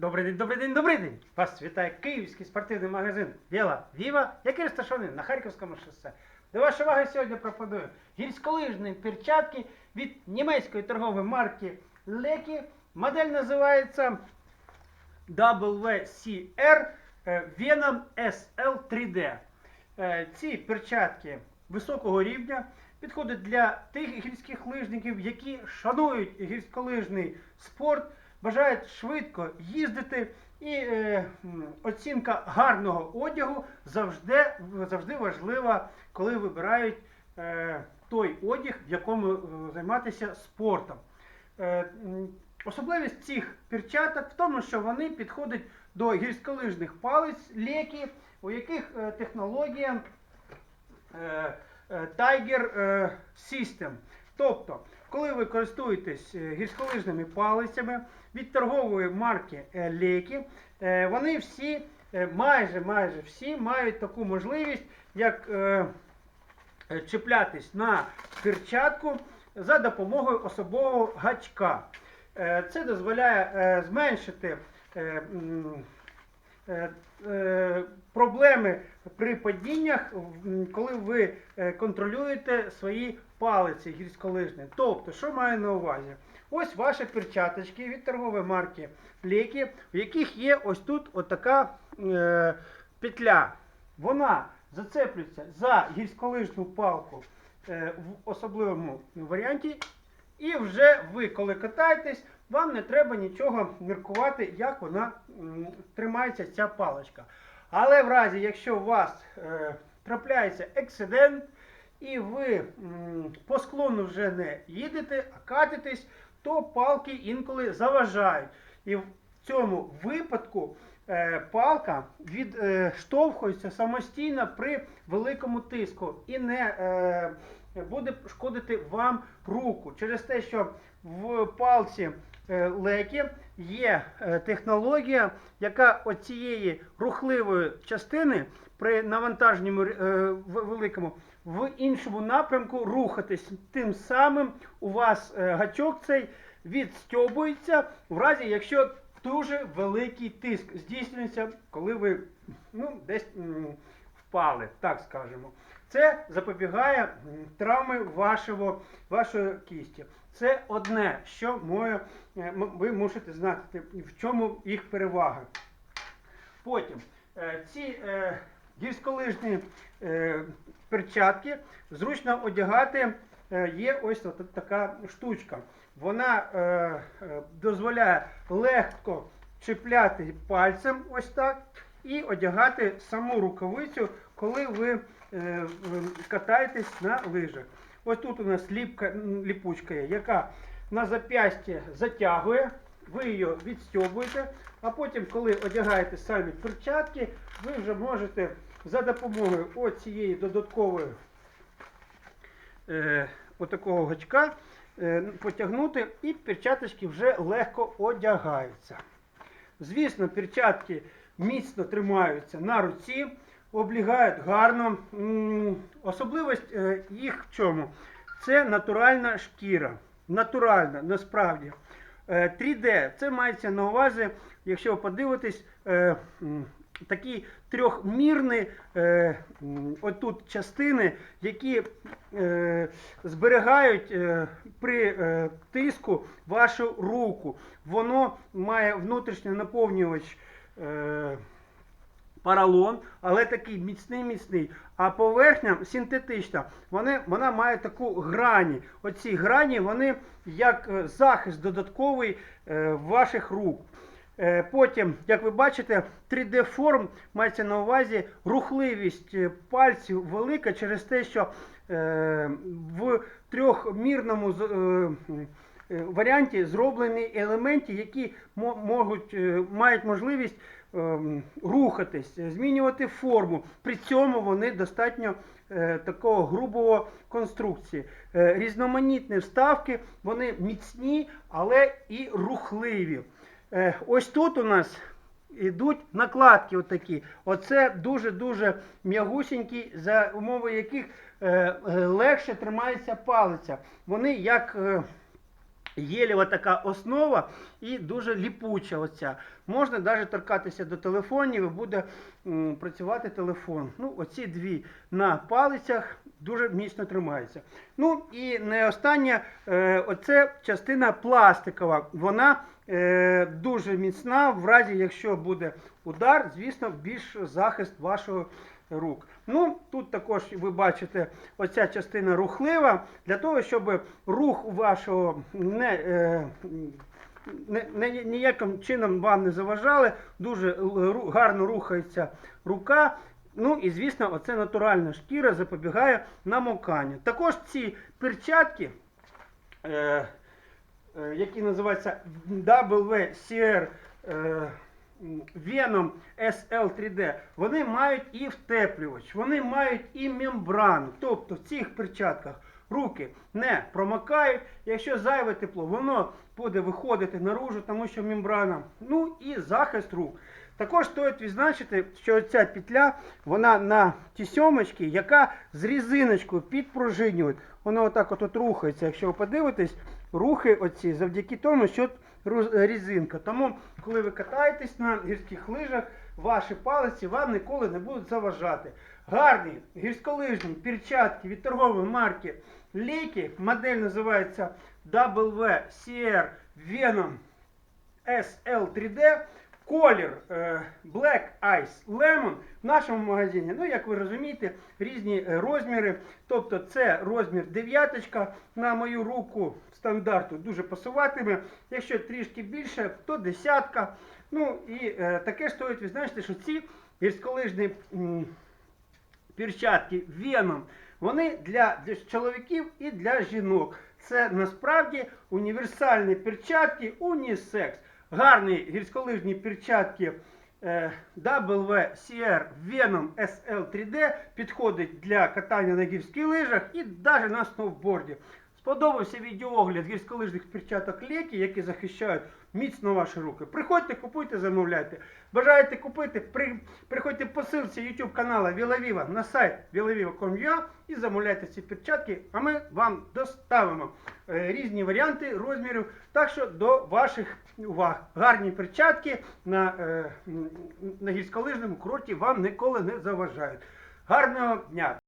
Добрий день, добрий день, добрий день! Вас вітає київський спортивний магазин Віла Віва, який розташований на Харківському шосе. До вашої уваги сьогодні пропоную гірськолижні перчатки від німецької торгової марки Lecky. Модель називається WCR е, Venom SL 3D. Е, Ці перчатки високого рівня підходять для тих гірських лижників, які шанують гірськолижний спорт, бажають швидко їздити. І е, оцінка гарного одягу завжди, завжди важлива, коли вибирають е, той одяг, в якому е, займатися спортом. Е, Особливість цих перчаток в тому, що вони підходять до гірськолижних палець, лекі, у яких е, технологія е, е, Tiger е, System. Тобто, коли ви користуєтесь е, гірськолижними палицями від торгової марки е, е, вони всі, е, майже майже всі мають таку можливість, як чіплятись на перчатку за допомогою особового гачка. Це дозволяє зменшити проблеми при падіннях, коли ви контролюєте свої палиці гірськолижні. Тобто, що маю на увазі? Ось ваші перчаточки від торгової марки Лекі, в яких є ось тут отака е, петля. Вона зацеплюється за гірськолижну палку е, в особливому варіанті. І вже ви, коли катаєтесь, вам не треба нічого міркувати, як вона м, тримається ця паличка. Але в разі, якщо у вас е, трапляється ексидент, і ви по склону вже не їдете, а катитесь, то палки інколи заважають. І в цьому випадку е, палка відштовхується самостійно при великому тиску і не е, буде шкодити вам руку. Через те, що в палці е, лекі є технологія, яка оцієї рухливої частини при навантаженні великому в іншому напрямку рухатись. Тим самим у вас е, гачок цей відстьобується в разі, якщо дуже великий тиск здійснюється, коли ви ну, десь впали, так скажемо. Це запобігає травми вашого, вашої кісті. Це одне, що моє, е, ви мусите знати, в чому їх перевага. Потім е, ці е, гірськолижні перчатки зручно одягати. Е, є ось така штучка. Вона е, е, дозволяє легко чіпляти пальцем ось так і одягати саму рукавицю, коли ви катаєтесь на лижах. Ось тут у нас ліпка, ліпучка є, яка на зап'ясті затягує, ви її відстьобуєте, а потім, коли одягаєте самі перчатки, ви вже можете за допомогою оцієї додаткової е, отакого гачка е, потягнути, і перчаточки вже легко одягаються. Звісно, перчатки міцно тримаються на руці, облігають гарно. Особливість е, їх в чому? Це натуральна шкіра. Натуральна, насправді. Е, 3D, це мається на увазі, якщо ви подивитесь, е, такі трьохмірні е, отут частини, які е, зберігають е, при е, тиску вашу руку. Воно має внутрішній наповнювач. Е, Паралон, але такий міцний міцний. А поверхня синтетична, вони, вона має таку грані. Оці грані вони як е, захист додатковий е, ваших рук. Е, Потім, як ви бачите, 3D форм мається на увазі рухливість е, пальців велика через те, що е, в трьохмірному варіанті зроблені елементи, які можуть, мають можливість рухатись, змінювати форму. При цьому вони достатньо такого грубого конструкції. Різноманітні вставки, вони міцні, але і рухливі. Е, ось тут у нас ідуть накладки отакі. Оце дуже-дуже м'ягусінькі, за умови яких е, е, легше тримається палиця. Вони як Єлєва така основа і дуже ліпуча оця. Можна навіть торкатися до телефонів і буде працювати телефон. Ну, оці дві на палицях дуже міцно тримаються. Ну і не остання, оце частина пластикова. Вона е, дуже міцна. В разі, якщо буде удар, звісно, більш захист вашого рук. Ну, тут також ви бачите, оця частина рухлива, для того, щоб рух вашого не, е, не, ніяким чином вам не заважали, дуже гарно рухається рука. Ну і звісно, оце натуральна шкіра запобігає намоканню. Також ці перчатки, е, які називаються WCR е, Venom SL3D, вони мають і втеплювач, вони мають і мембрану. Тобто в цих перчатках руки не промокають. Якщо зайве тепло, воно буде виходити наружу, тому що мембрана. Ну і захист рук. Також стоїть відзначити, що ця петля, вона на тісьомочці, яка з різиночкою підпружинює. Воно отак от, от рухається. Якщо ви подивитесь, рухи оці завдяки тому, що різинка. Тому, коли ви катаєтесь на гірських лижах, ваші палиці вам ніколи не будуть заважати. Гарні гірськолижні перчатки від торгової марки Ліки, Модель називається WCR Venom SL3D. Колір е, Black Ice Lemon в нашому магазині, ну як ви розумієте, різні е, розміри. Тобто це розмір дев'яточка на мою руку стандарту дуже пасуватиме. Якщо трішки більше, то десятка. Ну і е, таке стоїть відзначити, що ці гірськолижні перчатки Venom, вони для, для чоловіків і для жінок. Це насправді універсальні перчатки унісекс. Гарні гірськолижні перчатки е, WCR Venom SL3D підходить для катання на гірських лижах і навіть на сноуборді. Сподобався відеоогляд гірськолижних перчаток Лекі, які захищають міцно ваші руки. Приходьте, купуйте, замовляйте. Бажаєте купити, при, приходьте по ссылці YouTube канала Вілавіва на сайт vilaviva.com.ua і замовляйте ці перчатки, а ми вам доставимо е, різні варіанти розмірів. Так що до ваших уваг. Гарні перчатки на, е, на гірськолижному курорті вам ніколи не заважають. Гарного дня!